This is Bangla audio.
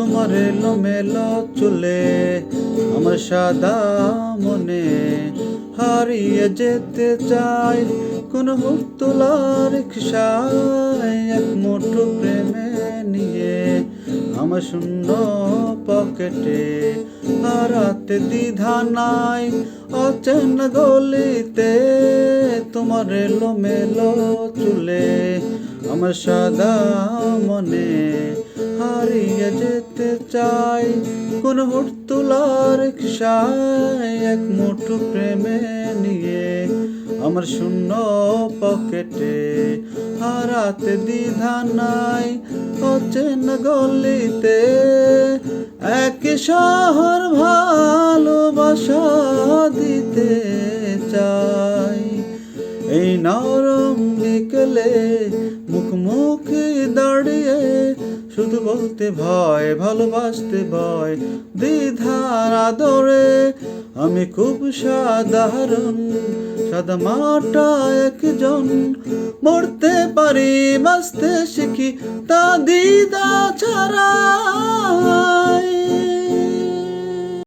তোমার এলো মেলো চুলে আমার সাদা মনে হারিয়ে যেতে চাই কোন হুতলা রিক্সায় এক মুঠো প্রেমে নিয়ে আমার শূন্য পকেটে হারাতে দ্বিধা নাই, অচেন গলিতে তোমার এলো মেলো চুলে আমার সাদা মনে হারিয়ে যেতে চাই। কোন হুড়তুলার রিক্সায় এক মুঠো প্রেমে নিয়ে আমার শূন্য পকেটে। হারাতে দ্বিধা নাই অচেন গলিতে। এক শহর ভালোবাসা দিতে চাই। এই নরম বিকেলে মুখ দাঁড়িয়ে শুধু বলতে ভয়, ভালোবাসতে ভয়, দ্বিধার আদরে আমি খুব সাধারণ, সাদা মাটা একজন। মরতে পারি, বাঁচতে শিখি তা দিদা ছাড়া।